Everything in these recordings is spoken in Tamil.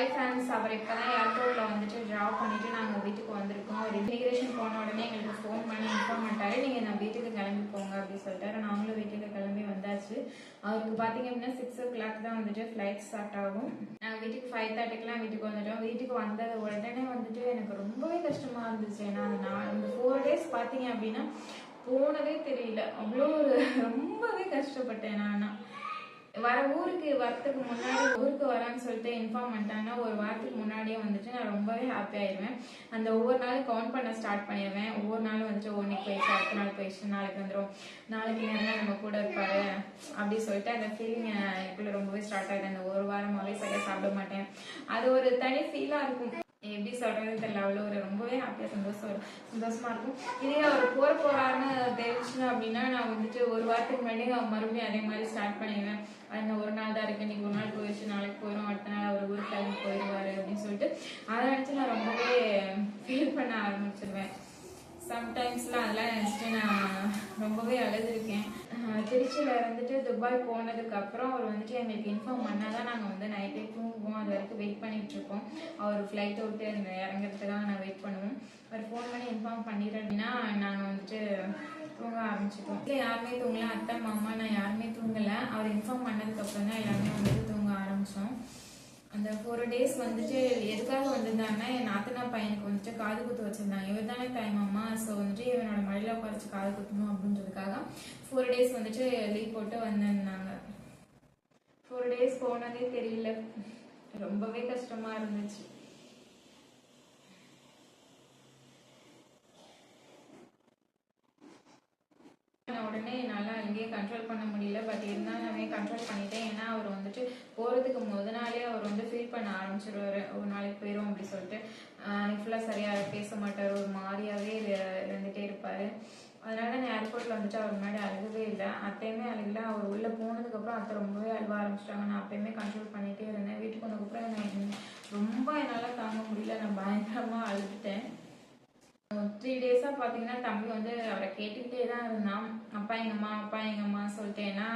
ஹாய் ஃப்ரெண்ட்ஸ் அவர் இப்போ தான் ஏர்போர்ட்டில் வந்துட்டு ட்ராப் பண்ணிவிட்டு நாங்கள் வீட்டுக்கு வந்திருக்கோம். ஒரு இமிகிரேஷன் போன உடனே எங்களுக்கு ஃபோன் பண்ணி இன்ஃபார்ம் பண்ணிட்டாரு. நீங்கள் நான் வீட்டுக்கு கிளம்பி போங்க அப்படின்னு சொல்லிட்டாரு. நாங்களும் வீட்டுக்கு கிளம்பி வந்தாச்சு. அவருக்கு பார்த்தீங்க அப்படின்னா சிக்ஸ் ஓ கிளாக் தான் வந்துட்டு ஃப்ளைட் ஸ்டார்ட் ஆகும். நாங்கள் வீட்டுக்கு ஃபைவ் தேர்ட்டிக்கெலாம் வீட்டுக்கு வந்துட்டோம். வீட்டுக்கு வந்தது உடனே வந்துட்டு எனக்கு ரொம்பவே கஷ்டமாக இருந்துச்சு. ஏன்னா நான் இந்த ஃபோர் டேஸ் பார்த்தீங்க அப்படின்னா போனதே தெரியல. அவ்வளோ ஒரு ரொம்பவே கஷ்டப்பட்டேன் நான். வர ஊருக்கு வரத்துக்கு முன்னாடி ஊருக்கு வரான்னு சொல்லிட்டு இன்ஃபார்ம் பண்ணிட்டாங்கன்னா ஒரு வாரத்துக்கு முன்னாடியே வந்துட்டு நான் ரொம்பவே ஹாப்பி ஆயிடுவேன். அந்த ஒவ்வொரு நாளும் கவுண்ட் பண்ண ஸ்டார்ட் பண்ணிடுவேன். ஒவ்வொரு நாளும் வந்துட்டு ஒன்றைக்கு போயிடுச்சு அடுத்த நாள் போயிடுச்சு நாளைக்கு வந்துடும் நாளைக்கு நேரம் நம்ம கூட இருப்பாரு. அப்படி சொல்லிட்டு அந்த ஃபீலிங் எனக்குள்ள ரொம்பவே ஸ்டார்ட் ஆகுது அந்த ஒரு வாரமாகவே சரியாக சாப்பிட மாட்டேன். அது ஒரு தனி ஃபீலாக இருக்கும். எப்படி சொல்றது தெரியல. அவ்வளோ ஒரு ரொம்பவே ஹாப்பியாக சந்தோஷம் சந்தோஷமா இருக்கும். இதே அவர் போற போறாருன்னு தெரிஞ்சுன்னு அப்படின்னா நான் வந்துட்டு ஒரு வாரத்துக்கு முன்னாடி மறுபடியும் அதே மாதிரி ஸ்டார்ட் பண்ணிடுவேன். அந்த ஒரு நாள் தான் இருக்கு இன்னைக்கு ஒரு நாள் போயிடுச்சு நாளைக்கு போயிடும் அடுத்த நாள் அவர் ஊர் கிளம்பி போயிடுவாரு அப்படின்னு சொல்லிட்டு அதை நினச்சி நான் ரொம்பவே ஃபீல் பண்ண ஆரம்பிச்சிருவேன். சம்டைம்ஸ்லாம் அதெல்லாம் நினச்சிட்டு நான் ரொம்பவே அழுதுருக்கேன். திருச்சியில் வந்துட்டு துபாய் போனதுக்கு அப்புறம் அவர் வந்துட்டு எங்களுக்கு இன்ஃபார்ம் பண்ணால் தான் நாங்கள் வந்து நைட்டே தூங்குவோம். அது வரைக்கும் வெயிட் பண்ணிட்டு இருக்கோம் அவர் ஃப்ளைட்டை விட்டு அந்த இறங்குறதுக்காக நான் வெயிட் பண்ணுவோம். அவர் ஃபோன் பண்ணி இன்ஃபார்ம் பண்ணிடுறேன் அப்படின்னா நாங்கள் வந்துட்டு தூங்க ஆரம்பிச்சிட்டோம். இல்லை யாருமே தூங்கல. அத்தை மாமா நான் யாருமே தூங்கலை. அவர் இன்ஃபார்ம் பண்ணதுக்கு அப்புறம் தான் எல்லாருமே வந்துட்டு தூங்க ஆரம்பித்தோம் அந்த ஃபோர் டேஸ் வந்துட்டு எதுக்காக வந்திருந்தாங்கன்னா என் நாத்தனா பையனுக்கு வந்துட்டு காது குத்து வச்சிருந்தாங்க. இவர் தானே தாய்மாமா ஸோ வந்துட்டு இவனோட மடியில் குத்தணும் அப்படின்றதுக்காக ஃபோர் டேஸ் வந்துட்டு லீவ் போட்டு வந்திருந்தாங்க ஃபோர் டேஸ் போனதே தெரியல. ரொம்பவே கஷ்டமா இருந்துச்சு. உடனே என்னால் அங்கேயே கண்ட்ரோல் பண்ண முடியல பட் இருந்தாலுமே கண்ட்ரோல் பண்ணிட்டேன்? ஏன்னா அவர் வந்துட்டு போகிறதுக்கு முத நாளே அவர் வந்து ஃபீல் பண்ண ஆரம்பிச்சிருவாரு. ஒரு நாளைக்கு போயிடும் அப்படி சொல்லிட்டு. அன்னைக்கு ஃபுல்லாக சரியாக பேச மாட்டார். ஒரு மாதிரியாகவே இருந்துகிட்டே இருப்பார். அதனால நான் ஏர்போர்ட்டில் வந்துட்டு அவர் முன்னாடி அழுகவே இல்லை. அத்தையுமே அழுகல. அவர் உள்ளே போனதுக்கப்புறம் அத்தை ரொம்பவே அழுவ ஆரம்பிச்சிட்டாங்க. நான் அப்பயுமே கண்ட்ரோல் பண்ணிகிட்டே இருந்தேன். வீட்டுக்கு வந்ததுக்கப்புறம் நான் ரொம்ப என்னால் தாங்க முடியல. நான் பயங்கரமாக அழுதுட்டேன். த்ரீ டேஸாக பார்த்தீங்கன்னா தம்பி வந்து அவரை கேட்டுக்கிட்டே தான் இருந்தான். அப்பா எங்கம்மா அப்பா எங்கம்மா சொல்லிட்டு ஏன்னா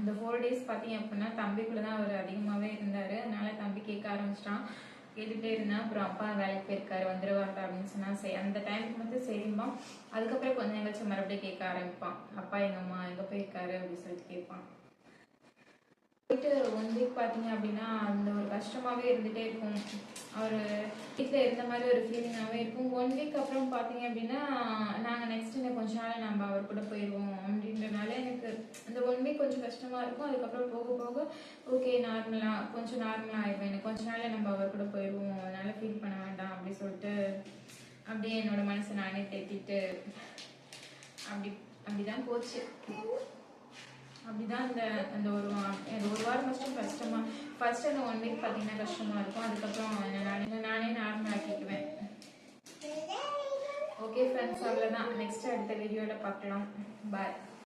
இந்த ஃபோர் டேஸ் பார்த்தீங்க அப்படின்னா தம்பிக்குள்ள தான் அவர் அதிகமாகவே இருந்தார். அதனால தம்பி கேட்க ஆரம்பிச்சிட்டான். கேட்டுகிட்டே இருந்தேன் அப்புறம் அப்பா வேலைக்கு போயிருக்காரு வந்துடுவாங்க அப்படின்னு சொன்னால் சரி அந்த டைமுக்கு வந்து சரிம்பான் அதுக்கப்புறம் கொஞ்சம் எங்கேயாச்சும் மறுபடியும் கேட்க ஆரம்பிப்பான். அப்பா எங்கம்மா எங்கே போயிருக்காரு அப்படின்னு சொல்லிட்டு கேட்பான். போயிட்டு ஒன் வீக் பார்த்தீங்க அப்படின்னா அந்த ஒரு கஷ்டமாகவே இருந்துகிட்டே இருக்கும். அவர் வீட்டில் இருந்த மாதிரி ஒரு ஃபீலிங்காகவே இருக்கும். ஒன் வீக் அப்புறம் பார்த்தீங்க அப்படின்னா நாங்கள் நெக்ஸ்ட் இன்னும் கொஞ்ச நாள் நம்ம அவர் கூட போயிடுவோம் அப்படின்றனால எனக்கு அந்த ஒன் வீக் கொஞ்சம் கஷ்டமாக இருக்கும். அதுக்கப்புறம் போக போக ஓகே நார்மலாக கொஞ்சம் நார்மலாக ஆயிடுவேன். எனக்கு கொஞ்ச நாள் நம்ம அவர் கூட போயிடுவோம் அதனால ஃபீல் பண்ண வேண்டாம் அப்படி சொல்லிட்டு அப்படியே என்னோட மனசை நானே தேத்திட்டு அப்படி அப்படிதான் போச்சு. அப்படிதான் அந்த அந்த ஒரு ஃபர்ஸ்ட் அந்த ஒன் வீக் பார்த்தீங்கன்னா கஷ்டமாக இருக்கும். அதுக்கப்புறம் நானே நானே நார்மல் ஆக்கிக்குவேன் ஓகே ஃப்ரெண்ட்ஸ் அவ்வளோதான் நெக்ஸ்ட் அடுத்த வீடியோவில் பார்க்கலாம். பாய்